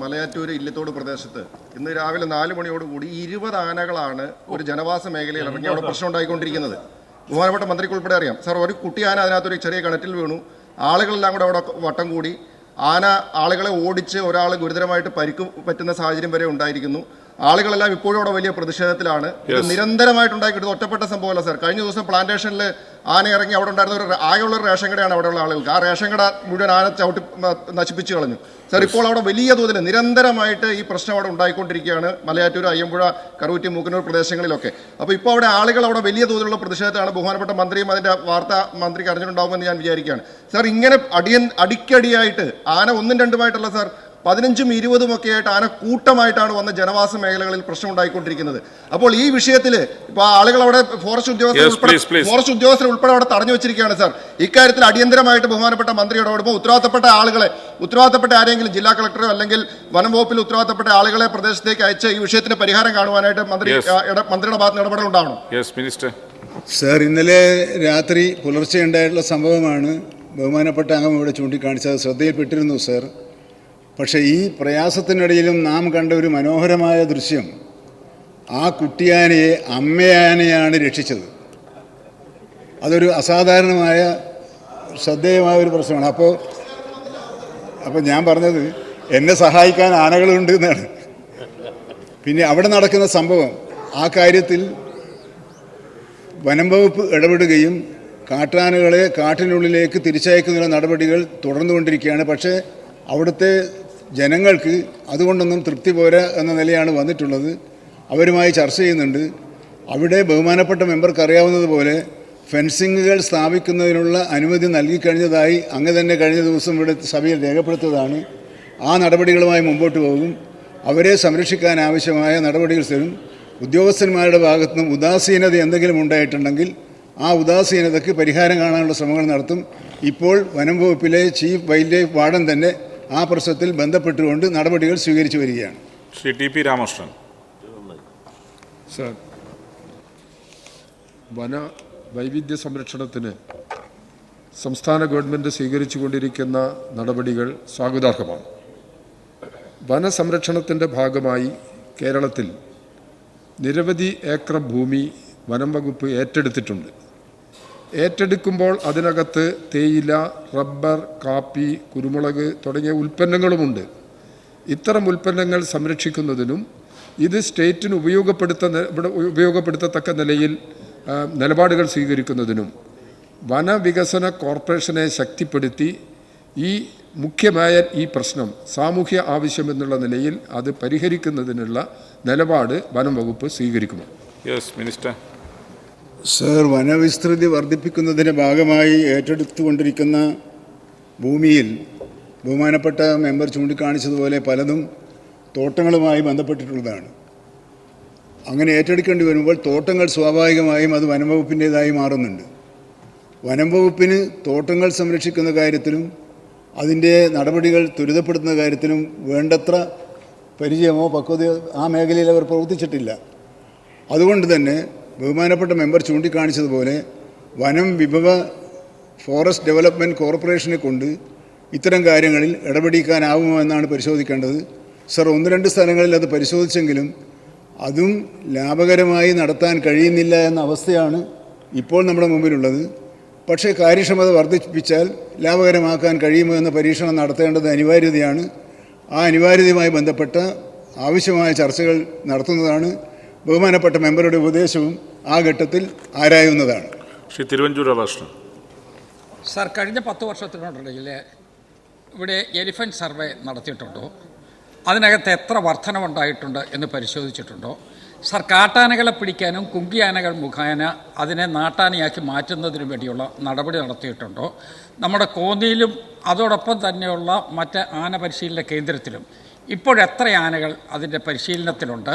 മലയാറ്റൂർ ഇല്ലത്തോട് പ്രദേശത്ത് ഇന്ന് രാവിലെ നാല് മണിയോടുകൂടി ഇരുപത് ആനകളാണ് ഒരു ജനവാസ മേഖലയിൽ ഇറങ്ങി അവിടെ പ്രശ്നം ഉണ്ടായിക്കൊണ്ടിരിക്കുന്നത്. ബഹുമാനപ്പെട്ട മന്ത്രിക്ക് ഉൾപ്പെടെ അറിയാം. സാർ ഒരു കുട്ടി ആന അതിനകത്തൊരു ചെറിയ കിണറ്റിൽ വീണു. ആളുകളെല്ലാം കൂടെ അവിടെ വട്ടം കൂടി. ആന ആളുകളെ ഓടിച്ച് ഒരാൾ ഗുരുതരമായിട്ട് പരിക്ക് പറ്റുന്ന സാഹചര്യം വരെ ഉണ്ടായിരിക്കുന്നു. ആളുകളെല്ലാം ഇപ്പോഴും അവിടെ വലിയ പ്രതിഷേധത്തിലാണ്. ഇത് ഒറ്റപ്പെട്ട സംഭവമല്ല സാർ കഴിഞ്ഞ ദിവസം പ്ലാന്റേഷനിൽ ആന ഇറങ്ങി അവിടെ ഉണ്ടായിരുന്ന ഒരു ആകെയുള്ള റേഷൻ കടയാണ് അവിടെയുള്ള ആളുകൾക്ക്. ആ റേഷൻ കട മുഴുവൻ ആന ചവിട്ടി നശിപ്പിച്ചു കളഞ്ഞു. സാർ ഇപ്പോൾ അവിടെ വലിയ തോതിൽ നിരന്തരമായിട്ട് ഈ പ്രശ്നം അവിടെ ഉണ്ടായിക്കൊണ്ടിരിക്കുകയാണ്. മലയാറ്റൂർ അയ്യമ്പുഴ കറുവറ്റി മൂക്കന്നൂർ പ്രദേശങ്ങളിലൊക്കെ. അപ്പോൾ ഇപ്പോൾ അവിടെ ആളുകൾ അവിടെ വലിയ തോതിലുള്ള പ്രതിഷേധത്തിലാണ്. ബഹുമാനപ്പെട്ട മന്ത്രിയും അതിന്റെ വാർത്താ മന്ത്രിക്ക് അറിഞ്ഞിട്ടുണ്ടാവുമെന്ന് ഞാൻ വിചാരിക്കുകയാണ്. സാർ ഇങ്ങനെ അടിയൻ അടിക്കടിയായിട്ട് ആന ഒന്നും രണ്ടുമായിട്ടല്ല സാർ പതിനഞ്ചും ഇരുപതും ഒക്കെ ആയിട്ട് ആന കൂട്ടമായിട്ടാണ് വന്ന ജനവാസ മേഖലകളിൽ പ്രശ്നം ഉണ്ടായിക്കൊണ്ടിരിക്കുന്നത് അപ്പോൾ ഈ വിഷയത്തിൽ ഇപ്പൊ ആളുകൾ അവിടെ ഫോറസ്റ്റ് ഉദ്യോഗസ്ഥർ ഉൾപ്പെടെ please, please. ഫോറസ്റ്റ് ഉദ്യോഗസ്ഥർ ഉൾപ്പെടെ അവിടെ തടഞ്ഞു വെച്ചിരിക്കുകയാണ് സാർ. ഇക്കാര്യത്തിൽ അടിയന്തരമായിട്ട് ബഹുമാനപ്പെട്ട മന്ത്രി ഇടപെടുമ്പോൾ ഉത്തരവാദിത്തപ്പെട്ട ആളുകളെ ഉത്തരവാദിത്തപ്പെട്ട ആരെങ്കിലും ജില്ലാ കളക്ടറോ അല്ലെങ്കിൽ വനം വകുപ്പിൽ ഉത്തരവാദിത്തപ്പെട്ട ആളുകളെ പ്രദേശത്തേക്ക് അയച്ച് ഈ വിഷയത്തിന് പരിഹാരം കാണുവാനായിട്ട് മന്ത്രി മന്ത്രിയുടെ ഭാഗത്ത് ഇടപെടൽ ഉണ്ടാവണം? യെസ് മിനിസ്റ്റർ സർ ഇന്നലെ രാത്രി പുലർച്ചെ ഉണ്ടായിട്ടുള്ള സംഭവമാണ് ബഹുമാനപ്പെട്ട അംഗം ഇവിടെ ചൂണ്ടിക്കാണിച്ചത്. ശ്രദ്ധയിൽപ്പെട്ടിരുന്നു സർ പക്ഷേ ഈ പ്രയാസത്തിനിടയിലും നാം കണ്ട ഒരു മനോഹരമായ ദൃശ്യം. ആ കുട്ടിയാനയെ അമ്മയാനയാണ് രക്ഷിച്ചത്. അതൊരു അസാധാരണമായ ശ്രദ്ധേയമായ ഒരു പ്രശ്നമാണ്. അപ്പോൾ അപ്പോൾ ഞാൻ പറഞ്ഞത് എന്നെ സഹായിക്കാൻ ആനകളുണ്ട് എന്നാണ്. പിന്നെ അവിടെ നടക്കുന്ന സംഭവം ആ കാര്യത്തിൽ വനം വകുപ്പ് ഇടപെടുകയും കാട്ടാനകളെ കാട്ടിനുള്ളിലേക്ക് തിരിച്ചയക്കുന്നതിനുള്ള നടപടികൾ തുടർന്നുകൊണ്ടിരിക്കുകയാണ്. പക്ഷേ അവിടുത്തെ ജനങ്ങൾക്ക് അതുകൊണ്ടൊന്നും തൃപ്തി പോരാ എന്ന നിലയാണ് വന്നിട്ടുള്ളത്. അവരുമായി ചർച്ച ചെയ്യുന്നുണ്ട്. അവിടെ ബഹുമാനപ്പെട്ട മെമ്പർക്ക് അറിയാവുന്നതുപോലെ ഫെൻസിങ്ങുകൾ സ്ഥാപിക്കുന്നതിനുള്ള അനുമതി നൽകിക്കഴിഞ്ഞതായി അങ്ങ് തന്നെ കഴിഞ്ഞ ദിവസം ഇവിടെ സഭയിൽ രേഖപ്പെടുത്തിയതാണ്. ആ നടപടികളുമായി മുമ്പോട്ട് പോകും. അവരെ സംരക്ഷിക്കാൻ ആവശ്യമായ നടപടികൾ തരും ഉദ്യോഗസ്ഥന്മാരുടെ ഭാഗത്തുനിന്നും ഉദാസീനത എന്തെങ്കിലും ഉണ്ടായിട്ടുണ്ടെങ്കിൽ ആ ഉദാസീനതയ്ക്ക് പരിഹാരം കാണാനുള്ള ശ്രമങ്ങൾ നടത്തും. ഇപ്പോൾ വനം വകുപ്പിലെ ചീഫ് വൈൽഡ് ലൈഫ് വാർഡൻ തന്നെ ആ പ്രശ്നത്തിൽ ബന്ധപ്പെട്ടുകൊണ്ട് നടപടികൾ സ്വീകരിച്ചു വരികയാണ്. Shri T P Ramakrishnan. Sir വന വൈവിധ്യ സംരക്ഷണത്തിന് സംസ്ഥാന ഗവൺമെന്റ് സ്വീകരിച്ചുകൊണ്ടിരിക്കുന്ന നടപടികൾ സ്വാഗതാർഹമാണ്. വനസംരക്ഷണത്തിന്റെ ഭാഗമായി കേരളത്തിൽ നിരവധി ഏക്കർ ഭൂമി വനം വകുപ്പ് ഏറ്റെടുത്തിട്ടുണ്ട്. ഏറ്റെടുക്കുമ്പോൾ അതിനകത്ത് തേയില റബ്ബർ കാപ്പി കുരുമുളക് തുടങ്ങിയ ഉൽപ്പന്നങ്ങളുമുണ്ട്. ഇത്തരം ഉൽപ്പന്നങ്ങൾ സംരക്ഷിക്കുന്നതിനും ഇത് സ്റ്റേറ്റിന് ഉപയോഗപ്പെടുത്ത ഉപയോഗപ്പെടുത്തത്തക്ക നിലയിൽ നിലപാടുകൾ സ്വീകരിക്കുന്നതിനും വനവികസന കോർപ്പറേഷനെ ശക്തിപ്പെടുത്തി ഈ മുഖ്യമായ ഈ പ്രശ്നം സാമൂഹ്യ ആവശ്യം എന്നുള്ള നിലയിൽ അത് പരിഹരിക്കുന്നതിനുള്ള നിലപാട് വനം വകുപ്പ് സ്വീകരിക്കുമോ? യെസ് മിനിസ്റ്റർ സർ വനവിസ്തൃതി വർദ്ധിപ്പിക്കുന്നതിന്റെ ഭാഗമായി ഏറ്റെടുത്തുകൊണ്ടിരിക്കുന്ന ഭൂമിയിൽ ബഹുമാനപ്പെട്ട മെമ്പർ ചൂണ്ടിക്കാണിച്ചതുപോലെ പലതും തോട്ടങ്ങളുമായി ബന്ധപ്പെട്ടിട്ടുള്ളതാണ്. അങ്ങനെ ഏറ്റെടുക്കേണ്ടി വരുമ്പോൾ തോട്ടങ്ങൾ സ്വാഭാവികമായും അത് വനം വകുപ്പിന്റേതായി മാറുന്നുണ്ട്. വനം വകുപ്പിന് തോട്ടങ്ങൾ സംരക്ഷിക്കുന്ന കാര്യത്തിലും അതിന്റെ നടപടികൾ ത്വരിതപ്പെടുത്തുന്ന കാര്യത്തിലും വേണ്ടത്ര പരിചയമോ പക്വതയോ ആ മേഖലയിൽ അവർ പ്രവർത്തിച്ചിട്ടില്ല. അതുകൊണ്ട് തന്നെ ബഹുമാനപ്പെട്ട മെമ്പർ ചൂണ്ടിക്കാണിച്ചതുപോലെ വനം വിഭവ ഫോറസ്റ്റ് ഡെവലപ്മെന്റ് കോർപ്പറേഷനെ കൊണ്ട് ഇത്തരം കാര്യങ്ങളിൽ ഇടപെടിക്കാനാവുമോ എന്നാണ് പരിശോധിക്കേണ്ടത്. സർ ഒന്ന് രണ്ട് സ്ഥലങ്ങളിൽ അത് പരിശോധിച്ചെങ്കിലും അതും ലാഭകരമായി നടത്താൻ കഴിയുന്നില്ല എന്ന അവസ്ഥയാണ് ഇപ്പോൾ നമ്മുടെ മുമ്പിലുള്ളത്. പക്ഷേ കാര്യക്ഷമത വർദ്ധിപ്പിച്ചാൽ ലാഭകരമാക്കാൻ കഴിയുമോ എന്ന പരീക്ഷണം നടത്തേണ്ടത് അനിവാര്യതയാണ്. ആ അനിവാര്യതയുമായി ബന്ധപ്പെട്ട ആവശ്യമായ ചർച്ചകൾ നടത്തുന്നതാണ് ബഹുമാനപ്പെട്ട മെമ്പറുടെ ഉപദേശവും ആ ഘട്ടത്തിൽ ആരായുന്നതാണ്? ശ്രീ തിരുവഞ്ചൂർ രാധാകൃഷ്ണൻ. സാർ കഴിഞ്ഞ പത്ത് വർഷത്തിനോടുണ്ടെങ്കിൽ ഇവിടെ എലിഫന്റ് സർവേ നടത്തിയിട്ടുണ്ടോ? അതിനകത്ത് എത്ര വർധനമുണ്ടായിട്ടുണ്ട് എന്ന് പരിശോധിച്ചിട്ടുണ്ടോ? സാർ കാട്ടാനകളെ പിടിക്കാനും കുങ്കിയാനകൾ മുഖേന അതിനെ നാട്ടാനയാക്കി മാറ്റുന്നതിനു വേണ്ടിയുള്ള നടപടി നടത്തിയിട്ടുണ്ടോ? നമ്മുടെ കോന്നിയിലും അതോടൊപ്പം തന്നെയുള്ള മറ്റ് ആന പരിശീലന കേന്ദ്രത്തിലും ഇപ്പോഴെത്ര ആനകൾ അതിന്റെ പരിശീലനത്തിലുണ്ട്?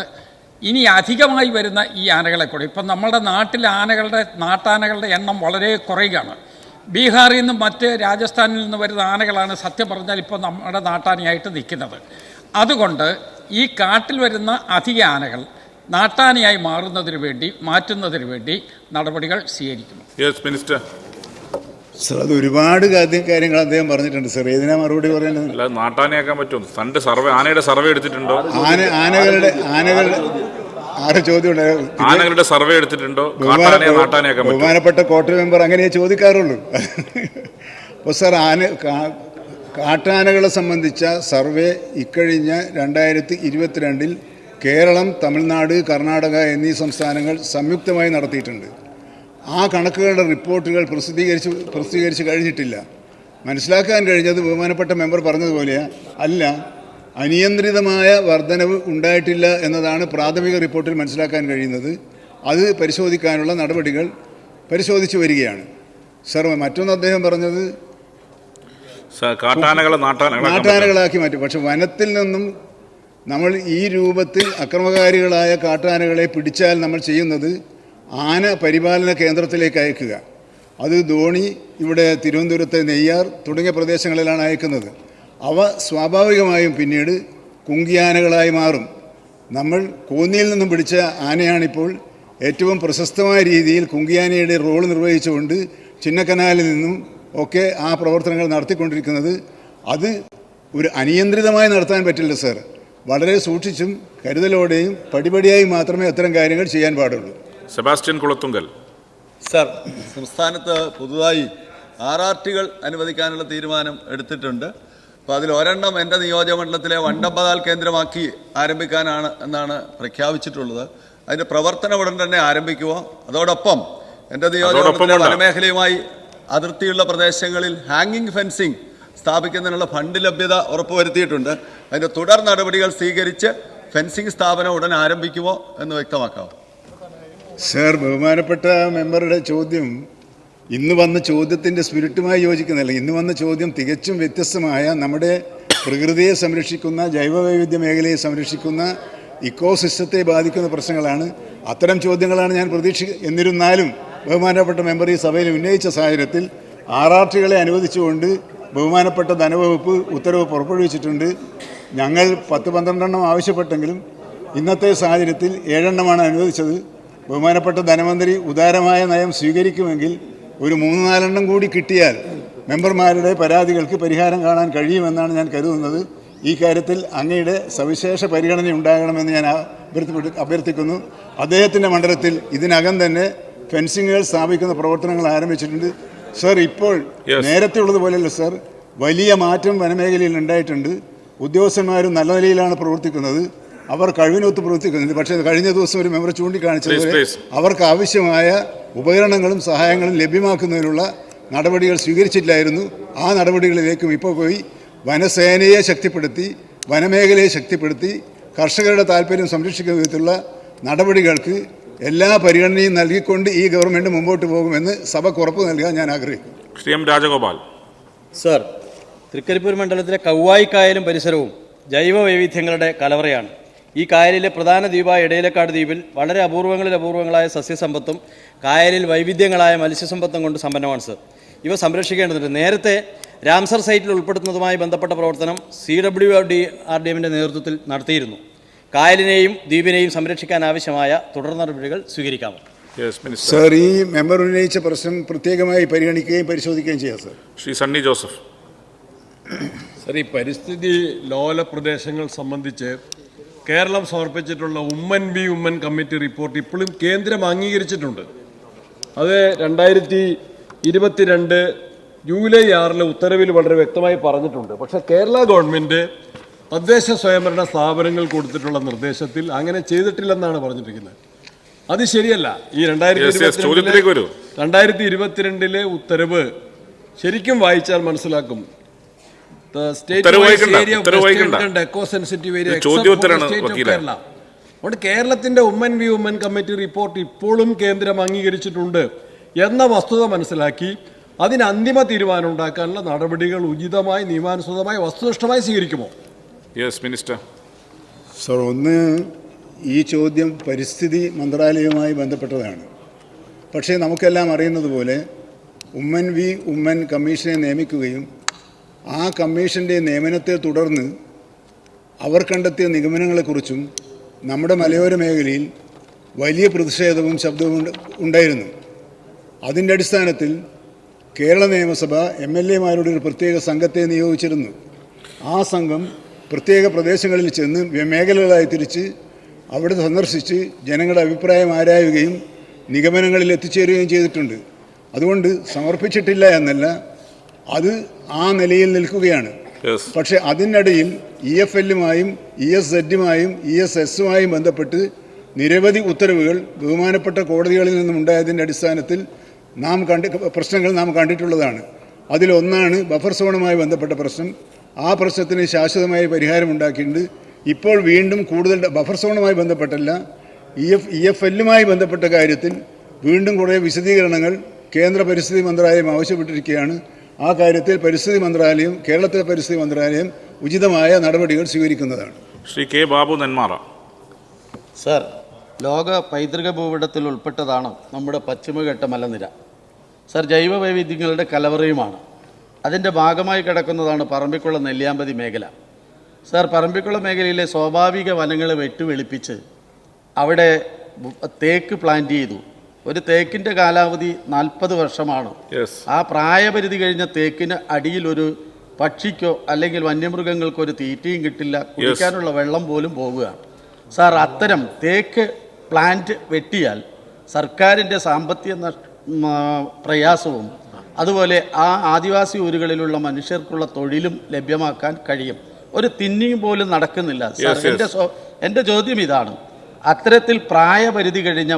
ഇനി അധികമായി വരുന്ന ഈ ആനകളെ കൂടെ. ഇപ്പം നമ്മുടെ നാട്ടിൽ ആനകളുടെ നാട്ടാനകളുടെ എണ്ണം വളരെ കുറയുകയാണ്. ബീഹാറിൽ നിന്നും മറ്റ് രാജസ്ഥാനിൽ നിന്ന് വരുന്ന ആനകളാണ് സത്യം പറഞ്ഞാൽ ഇപ്പോൾ നമ്മുടെ നാട്ടാനയായിട്ട് നിൽക്കുന്നത്. അതുകൊണ്ട് ഈ കാട്ടിൽ വരുന്ന അധിക ആനകൾ നാട്ടാനയായി മാറുന്നതിന് വേണ്ടി മാറ്റുന്നതിന് വേണ്ടി നടപടികൾ സ്വീകരിക്കുന്നു. മിനിസ്റ്റർ സർ അത് ഒരുപാട് കാര്യം കാര്യങ്ങൾ അദ്ദേഹം പറഞ്ഞിട്ടുണ്ട്. സർ ഏതിനാ മറുപടി പറയുന്നത് അല്ല നാട്ടാനയാക്കാൻ പറ്റും തന്റെ സർവേ ആനയുടെ സർവേ എടുത്തിട്ടുണ്ടോ? ആന ആനകളുടെ ആനകളുടെ ആരെ ചോദ്യം ആനകളുടെ സർവേ എടുത്തിട്ടുണ്ടോ? കാട്ടാനയെ നാട്ടാനയാക്കാൻ പറ്റും ബഹുമാനപ്പെട്ട കോട്ട മെമ്പർ അങ്ങനെ ചോദിക്കാറുള്ളൂ. അപ്പോൾ സാർ ആന കാട്ടാനകളെ സംബന്ധിച്ച സർവേ ഇക്കഴിഞ്ഞ രണ്ടായിരത്തി ഇരുപത്തിരണ്ടിൽ കേരളം തമിഴ്നാട് കർണാടക എന്നീ സംസ്ഥാനങ്ങൾ സംയുക്തമായി നടത്തിയിട്ടുണ്ട്. ആ കണക്കുകളുടെ റിപ്പോർട്ടുകൾ പ്രസിദ്ധീകരിച്ച് പ്രസിദ്ധീകരിച്ച് കഴിഞ്ഞിട്ടില്ല. മനസ്സിലാക്കാൻ കഴിഞ്ഞത് ബഹുമാനപ്പെട്ട മെമ്പർ പറഞ്ഞതുപോലെ അല്ല അനിയന്ത്രിതമായ വർധനവ് ഉണ്ടായിട്ടില്ല എന്നതാണ് പ്രാഥമിക റിപ്പോർട്ടിൽ മനസ്സിലാക്കാൻ കഴിയുന്നത്. അത് പരിശോധിക്കാനുള്ള നടപടികൾ പരിശോധിച്ച് വരികയാണ്. സർ മറ്റൊന്ന് അദ്ദേഹം പറഞ്ഞത്. നാട്ടാനകളാക്കി മാറ്റും. പക്ഷെ വനത്തിൽ നിന്നും നമ്മൾ ഈ രൂപത്തിൽ അക്രമകാരികളായ കാട്ടാനകളെ പിടിച്ചാൽ നമ്മൾ ചെയ്യുന്നത് ആന പരിപാലന കേന്ദ്രത്തിലേക്ക് അയക്കുക. അത് ധോണി ഇവിടെ തിരുവനന്തപുരത്തെ നെയ്യാർ തുടങ്ങിയ പ്രദേശങ്ങളിലാണ് അയക്കുന്നത്. അവ സ്വാഭാവികമായും പിന്നീട് കുങ്കിയാനകളായി മാറും. നമ്മൾ കോന്നിയിൽ നിന്നും പിടിച്ച ആനയാണിപ്പോൾ ഏറ്റവും പ്രശസ്തമായ രീതിയിൽ കുങ്കിയാനയുടെ റോൾ നിർവഹിച്ചുകൊണ്ട് ചിന്നക്കനാലിൽ നിന്നും ഒക്കെ ആ പ്രവർത്തനങ്ങൾ നടത്തിക്കൊണ്ടിരിക്കുന്നത്. അത് ഒരു അനിയന്ത്രിതമായി നടത്താൻ പറ്റില്ല സാർ. വളരെ സൂക്ഷിച്ചും കരുതലോടെയും പടിപടിയായി മാത്രമേ അത്തരം കാര്യങ്ങൾ ചെയ്യാൻ പാടുള്ളൂ. സെബാസ്റ്റ്യൻ കുളത്തുങ്കൽ. സർ സംസ്ഥാനത്ത് പുതുതായി ആർ ആർ ടികൾ അനുവദിക്കാനുള്ള തീരുമാനം എടുത്തിട്ടുണ്ട്. അപ്പോൾ അതിൽ ഒരെണ്ണം എന്റെ നിയോജകമണ്ഡലത്തിലെ വണ്ടമ്പതാൽ കേന്ദ്രമാക്കി ആരംഭിക്കാനാണ് എന്നാണ് പ്രഖ്യാപിച്ചിട്ടുള്ളത്. അതിന്റെ പ്രവർത്തനം ഉടൻ തന്നെ ആരംഭിക്കുമോ അതോടൊപ്പം എന്റെ നിയോജകമണ്ഡലത്തിലെ. വനമേഖലയുമായി അതിർത്തിയുള്ള പ്രദേശങ്ങളിൽ ഹാങ്ങിങ് ഫെൻസിങ് സ്ഥാപിക്കുന്നതിനുള്ള ഫണ്ട് ലഭ്യത ഉറപ്പുവരുത്തിയിട്ടുണ്ട്. അതിന്റെ തുടർ നടപടികൾ സ്വീകരിച്ച് ഫെൻസിംഗ് സ്ഥാപനം ഉടൻ ആരംഭിക്കുമോ എന്ന് വ്യക്തമാക്കാമോ സർ ബഹുമാനപ്പെട്ട മെമ്പറുടെ ചോദ്യം ഇന്ന് വന്ന ചോദ്യത്തിന്റെ സ്പിരിറ്റുമായി യോജിക്കുന്നില്ല. ഇന്ന് വന്ന ചോദ്യം തികച്ചും വ്യത്യസ്തമായ നമ്മുടെ പ്രകൃതിയെ സംരക്ഷിക്കുന്ന ജൈവവൈവിധ്യ മേഖലയെ സംരക്ഷിക്കുന്ന ഇക്കോസിസ്റ്റത്തെ ബാധിക്കുന്ന പ്രശ്നങ്ങളാണ്. അത്തരം ചോദ്യങ്ങളാണ് ഞാൻ പ്രതീക്ഷ എന്നിരുന്നാലും ബഹുമാനപ്പെട്ട മെമ്പർ ഈ സഭയിൽ ഉന്നയിച്ച സാഹചര്യത്തിൽ ആർ ആർ ടികളെ അനുവദിച്ചുകൊണ്ട് ബഹുമാനപ്പെട്ട ധനവകുപ്പ് ഉത്തരവ് പുറപ്പെടുവിച്ചിട്ടുണ്ട്. ഞങ്ങൾ പത്ത് പന്ത്രണ്ടെണ്ണം ആവശ്യപ്പെട്ടെങ്കിലും ഇന്നത്തെ സാഹചര്യത്തിൽ ഏഴെണ്ണമാണ് അനുവദിച്ചത്. ബഹുമാനപ്പെട്ട ധനമന്ത്രി ഉദാരമായ നയം സ്വീകരിക്കുമെങ്കിൽ ഒരു മൂന്ന് നാലെണ്ണം കൂടി കിട്ടിയാൽ മെമ്പർമാരുടെ പരാതികൾക്ക് പരിഹാരം കാണാൻ കഴിയുമെന്നാണ് ഞാൻ കരുതുന്നത്. ഈ കാര്യത്തിൽ അങ്ങയുടെ സവിശേഷ പരിഗണന ഉണ്ടാകണമെന്ന് ഞാൻ അഭ്യർത്ഥി അഭ്യർത്ഥിക്കുന്നു. അദ്ദേഹത്തിന്റെ മണ്ഡലത്തിൽ ഇതിനകം തന്നെ ഫെൻസിങ്ങുകൾ സ്ഥാപിക്കുന്ന പ്രവർത്തനങ്ങൾ ആരംഭിച്ചിട്ടുണ്ട്. സർ ഇപ്പോൾ. നേരത്തെ ഉള്ളതുപോലെയല്ല സർ. വലിയ മാറ്റം വനമേഖലയിൽ ഉണ്ടായിട്ടുണ്ട്. ഉദ്യോഗസ്ഥന്മാരും നല്ല നിലയിലാണ് പ്രവർത്തിക്കുന്നത്. അവർ കഴിവിനൊത്ത് പ്രവർത്തിക്കുന്നുണ്ട്. പക്ഷേ കഴിഞ്ഞ ദിവസം ഒരു മെമ്പർ ചൂണ്ടിക്കാണിച്ചത്. അവർക്ക് ആവശ്യമായ ഉപകരണങ്ങളും സഹായങ്ങളും ലഭ്യമാക്കുന്നതിനുള്ള നടപടികൾ സ്വീകരിച്ചിട്ടില്ലായിരുന്നു ആ നടപടികളിലേക്കും ഇപ്പോൾ പോയി വനസേനയെ ശക്തിപ്പെടുത്തി വനമേഖലയെ ശക്തിപ്പെടുത്തി കർഷകരുടെ താല്പര്യം സംരക്ഷിക്കുന്ന വിധത്തിലുള്ള നടപടികൾക്ക് എല്ലാ പരിഗണനയും നൽകിക്കൊണ്ട് ഈ ഗവൺമെന്റ് മുമ്പോട്ട് പോകുമെന്ന് സഭയ്ക്ക് ഉറപ്പ് നൽകാൻ ഞാൻ ആഗ്രഹിക്കുന്നു. ശ്രീ എം രാജഗോപാൽ. സർ തൃക്കരിപ്പൂർ മണ്ഡലത്തിലെ കൗവായിക്കായലും പരിസരവും ജൈവ വൈവിധ്യങ്ങളുടെ കലവറയാണ്. ഈ കായലിലെ പ്രധാന ദ്വീപായ ഇടയിലക്കാട് ദ്വീപിൽ വളരെ അപൂർവങ്ങളിൽ അപൂർവങ്ങളായ സസ്യസമ്പത്തും കായലിൽ വൈവിധ്യങ്ങളായ മത്സ്യസമ്പത്തും കൊണ്ട് സമ്പന്നമാണ് സർ. ഇവ സംരക്ഷിക്കേണ്ടതുണ്ട്. നേരത്തെ രാംസർ സൈറ്റിൽ ഉൾപ്പെടുത്തുന്നതുമായി ബന്ധപ്പെട്ട പ്രവർത്തനം C W D R D എമ്മിന്റെ നേതൃത്വത്തിൽ നടത്തിയിരുന്നു. കായലിനെയും ദ്വീപിനെയും സംരക്ഷിക്കാൻ ആവശ്യമായ തുടർ നടപടികൾ സ്വീകരിക്കാമോ യെസ് മിനിസ്റ്റർ സർ ഈ മെമ്പർ ഉന്നയിച്ച പ്രശ്നം പ്രത്യേകമായി പരിഗണിക്കുകയും പരിശോധിക്കുകയും ചെയ്യാം സർ. ശ്രീ സണ്ണി ജോസഫ്. സർ ഈ പരിസ്ഥിതി ലോല പ്രദേശങ്ങൾ സംബന്ധിച്ച് Keralam സമർപ്പിച്ചിട്ടുള്ള Oommen B Oommen committee report ഇപ്പോഴും കേന്ദ്രം അംഗീകരിച്ചിട്ടുണ്ട്. അത് രണ്ടായിരത്തി ഇരുപത്തിരണ്ട് ജൂലൈ ആറിലെ ഉത്തരവിൽ വളരെ വ്യക്തമായി പറഞ്ഞിട്ടുണ്ട്. പക്ഷേ കേരള ഗവൺമെന്റ് തദ്ദേശ സ്വയംഭരണ സ്ഥാപനങ്ങൾ കൊടുത്തിട്ടുള്ള നിർദ്ദേശത്തിൽ അങ്ങനെ ചെയ്തിട്ടില്ലെന്നാണ് പറഞ്ഞിരിക്കുന്നത്. അത് ശരിയല്ല. ഈ. രണ്ടായിരത്തി രണ്ടായിരത്തി ഇരുപത്തിരണ്ടിലെ ഉത്തരവ് ശരിക്കും വായിച്ചാൽ മനസ്സിലാക്കും. കേരളത്തിന്റെ Oommen V Oommen committee report ഇപ്പോഴും കേന്ദ്രം അംഗീകരിച്ചിട്ടുണ്ട് എന്ന വസ്തുത മനസ്സിലാക്കി അതിന് അന്തിമ തീരുമാനം ഉണ്ടാക്കാനുള്ള നടപടികൾ ഉചിതമായി നിയമാനുസൃതമായി വസ്തുനിഷ്ഠമായി സ്വീകരിക്കുമോ? യെസ് മിനിസ്റ്റർ സർ ഒന്ന് ഈ ചോദ്യം പരിസ്ഥിതി മന്ത്രാലയവുമായി ബന്ധപ്പെട്ടതാണ്. പക്ഷേ നമുക്കെല്ലാം അറിയുന്നത് പോലെ ഉമ്മൻ വി ഉമ്മൻ കമ്മീഷനെ നിയമിക്കുകയും ആ കമ്മീഷന്റെ നിയമനത്തെ തുടർന്ന് അവർ കണ്ടെത്തിയ നിഗമനങ്ങളെക്കുറിച്ചും നമ്മുടെ മലയോര മേഖലയിൽ വലിയ പ്രതിഷേധവും ശബ്ദവും ഉണ്ട്- ഉണ്ടായിരുന്നു. അതിന്റെ അടിസ്ഥാനത്തിൽ കേരള നിയമസഭ എം എൽ എമാരുടെ ഒരു പ്രത്യേക സംഘത്തെ നിയോഗിച്ചിരുന്നു. ആ സംഘം പ്രത്യേക പ്രദേശങ്ങളിൽ ചെന്ന് മേഖലകളായി തിരിച്ച് അവിടെ സന്ദർശിച്ച് ജനങ്ങളുടെ അഭിപ്രായം ആരായുകയും നിഗമനങ്ങളിൽ എത്തിച്ചേരുകയും ചെയ്തിട്ടുണ്ട്. അതുകൊണ്ട് സമർപ്പിച്ചിട്ടില്ല എന്നല്ല അത് ആ നിലയിൽ നിൽക്കുകയാണ്. പക്ഷെ അതിനിടയിൽ ഇ എഫ് എല്ലുമായും ഇ എസ് സെഡുമായും ഇ എസ് എസുമായും ബന്ധപ്പെട്ട് നിരവധി ഉത്തരവുകൾ ബഹുമാനപ്പെട്ട കോടതികളിൽ നിന്നും ഉണ്ടായതിന്റെ അടിസ്ഥാനത്തിൽ നാം കണ്ട് പ്രശ്നങ്ങൾ നാം കണ്ടിട്ടുള്ളതാണ്. അതിലൊന്നാണ് ബഫർ സോണുമായി ബന്ധപ്പെട്ട പ്രശ്നം. ആ പ്രശ്നത്തിന് ശാശ്വതമായ പരിഹാരം ഉണ്ടാക്കിയിട്ടുണ്ട്. ഇപ്പോൾ വീണ്ടും കൂടുതൽ ബഫർ സോണുമായി ബന്ധപ്പെട്ടല്ല ഇ എഫ് ഇ എഫ് എല്ലുമായി ബന്ധപ്പെട്ട കാര്യത്തിൽ വീണ്ടും കുറേ വിശദീകരണങ്ങൾ കേന്ദ്ര പരിസ്ഥിതി മന്ത്രാലയം ആവശ്യപ്പെട്ടിരിക്കുകയാണ്. ആ കാര്യത്തിൽ പരിസ്ഥിതി മന്ത്രാലയം കേരളത്തിലെ പരിസ്ഥിതി മന്ത്രാലയം ഉചിതമായ നടപടികൾ സ്വീകരിക്കുന്നതാണ്. ശ്രീ കെ ബാബു നെന്മാറ. സർ ലോക പൈതൃക ഭൂപടത്തിൽ ഉൾപ്പെട്ടതാണ് നമ്മുടെ പശ്ചിമഘട്ട മലനിര. സർ ജൈവ വൈവിധ്യങ്ങളുടെ കലവറയുമാണ്. അതിന്റെ ഭാഗമായി കിടക്കുന്നതാണ് പറമ്പിക്കുളം നെല്ലിയാമ്പതി മേഖല. സർ പറമ്പിക്കുളം മേഖലയിലെ സ്വാഭാവിക വനങ്ങൾ വെട്ടുവെളിപ്പിച്ച് അവിടെ തേക്ക് പ്ലാന്റ് ചെയ്തു. ഒരു തേക്കിന്റെ കാലാവധി നാൽപ്പത് വർഷമാണ്. ആ പ്രായപരിധി കഴിഞ്ഞ തേക്കിന് അടിയിൽ ഒരു പക്ഷിക്കോ അല്ലെങ്കിൽ വന്യമൃഗങ്ങൾക്കോ ഒരു തീറ്റയും കിട്ടില്ല. കുടിക്കാനുള്ള വെള്ളം പോലും പോകുകയാണ് സാർ അത്തരം തേക്ക് പ്ലാന്റ് വെട്ടിയാൽ സർക്കാരിന്റെ സാമ്പത്തിക പ്രയാസവും അതുപോലെ ആ ആദിവാസി ഊരുകളിലുള്ള മനുഷ്യർക്കുള്ള തൊഴിലും ലഭ്യമാക്കാൻ കഴിയും. ഒരു തിന്നിയും പോലും നടക്കുന്നില്ല. സാർ. എന്റെ എന്റെ ചോദ്യം ഇതാണ്. അത്തരത്തിൽ പ്രായപരിധി കഴിഞ്ഞ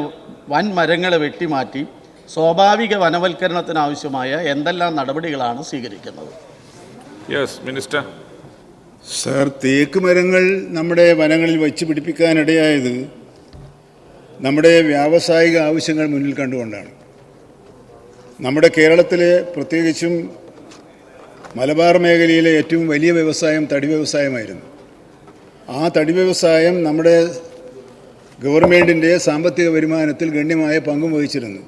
വൻ മരങ്ങൾ വെട്ടിമാറ്റി സ്വാഭാവിക വനവൽക്കരണത്തിനാവശ്യമായ എന്തെല്ലാം നടപടികളാണ് സ്വീകരിക്കുന്നത്? യെസ് മിനിസ്റ്റർ സർ തേക്ക് മരങ്ങൾ നമ്മുടെ വനങ്ങളിൽ വച്ച് പിടിപ്പിക്കാനിടയായത് നമ്മുടെ വ്യാവസായിക ആവശ്യങ്ങൾ മുന്നിൽ കണ്ടുകൊണ്ടാണ്. നമ്മുടെ കേരളത്തിലെ പ്രത്യേകിച്ചും മലബാർ മേഖലയിലെ ഏറ്റവും വലിയ വ്യവസായം തടി വ്യവസായമായിരുന്നു. ആ തടി വ്യവസായം നമ്മുടെ ഗവൺമെന്റിന്റെ സാമ്പത്തിക വരുമാനത്തിൽ ഗണ്യമായ പങ്കും വഹിച്ചിരുന്നു.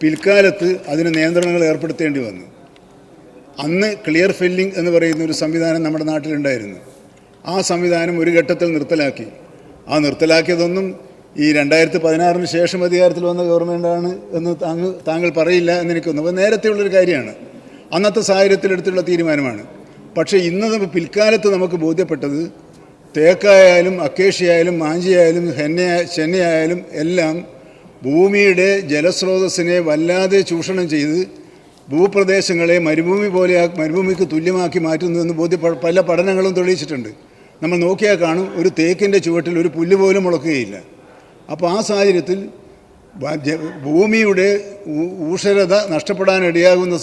പിൽക്കാലത്ത് അതിന് നിയന്ത്രണങ്ങൾ ഏർപ്പെടുത്തേണ്ടി വന്നു. അന്ന് ക്ലിയർ ഫില്ലിംഗ് എന്ന് പറയുന്ന ഒരു സംവിധാനം നമ്മുടെ നാട്ടിലുണ്ടായിരുന്നു. ആ സംവിധാനം ഒരു ഘട്ടത്തിൽ നിർത്തലാക്കി. ആ നിർത്തലാക്കിയതൊന്നും ഈ രണ്ടായിരത്തി പതിനാറിന് ശേഷം അധികാരത്തിൽ വന്ന ഗവൺമെന്റാണ് എന്ന് താങ്കൾ താങ്കൾ പറയില്ല എന്ന് എനിക്കൊന്നു അപ്പോൾ നേരത്തെയുള്ളൊരു കാര്യമാണ്. അന്നത്തെ സാഹചര്യത്തിൽ എടുത്തുള്ള തീരുമാനമാണ്. പക്ഷേ ഇന്ന് പിൽക്കാലത്ത് നമുക്ക് ബോധ്യപ്പെട്ടത് തേക്കായാലും അക്കേഷിയായാലും മാഞ്ചിയായാലും ഹെന്ന ചെന്നയായാലും എല്ലാം ഭൂമിയുടെ ജലസ്രോതസ്സിനെ വല്ലാതെ ചൂഷണം ചെയ്ത് ഭൂപ്രദേശങ്ങളെ മരുഭൂമി പോലെ മരുഭൂമിക്ക് തുല്യമാക്കി മാറ്റുന്നതെന്ന് ബോധ്യ പല പഠനങ്ങളും തെളിയിച്ചിട്ടുണ്ട്. നമ്മൾ നോക്കിയാൽ കാണും ഒരു തേക്കിന്റെ ചുവട്ടിൽ ഒരു പുല്ല് പോലും മുളക്കുകയില്ല. അപ്പോൾ ആ സാഹചര്യത്തിൽ ഭൂമിയുടെ ഊഷരത നഷ്ടപ്പെടാനിടയാകുന്ന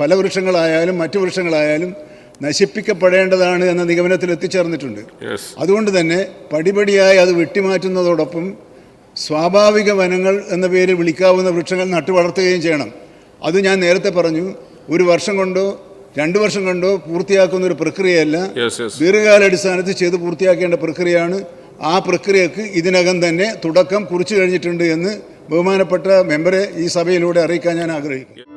ഫലവൃക്ഷങ്ങളായാലും മറ്റു വൃക്ഷങ്ങളായാലും നശിപ്പിക്കപ്പെടേണ്ടതാണ് എന്ന നിഗമനത്തിൽ എത്തിച്ചേർന്നിട്ടുണ്ട്. അതുകൊണ്ട് തന്നെ പടിപടിയായി അത് വെട്ടിമാറ്റുന്നതോടൊപ്പം സ്വാഭാവിക വനങ്ങൾ എന്ന പേര് വിളിക്കാവുന്ന വൃക്ഷങ്ങൾ നട്ടുവളർത്തുകയും ചെയ്യണം. അത് ഞാൻ നേരത്തെ പറഞ്ഞു ഒരു വർഷം കൊണ്ടോ രണ്ടു വർഷം കൊണ്ടോ പൂർത്തിയാക്കുന്ന ഒരു പ്രക്രിയയല്ല. ദീർഘകാലാടിസ്ഥാനത്തിൽ ചെയ്ത് പൂർത്തിയാക്കേണ്ട പ്രക്രിയയാണ്. ആ പ്രക്രിയക്ക് ഇതിനകം തന്നെ തുടക്കം കുറിച്ചു കഴിഞ്ഞിട്ടുണ്ട് എന്ന് ബഹുമാനപ്പെട്ട മെമ്പറെ ഈ സഭയിലൂടെ അറിയിക്കാൻ ഞാൻ ആഗ്രഹിക്കുന്നു.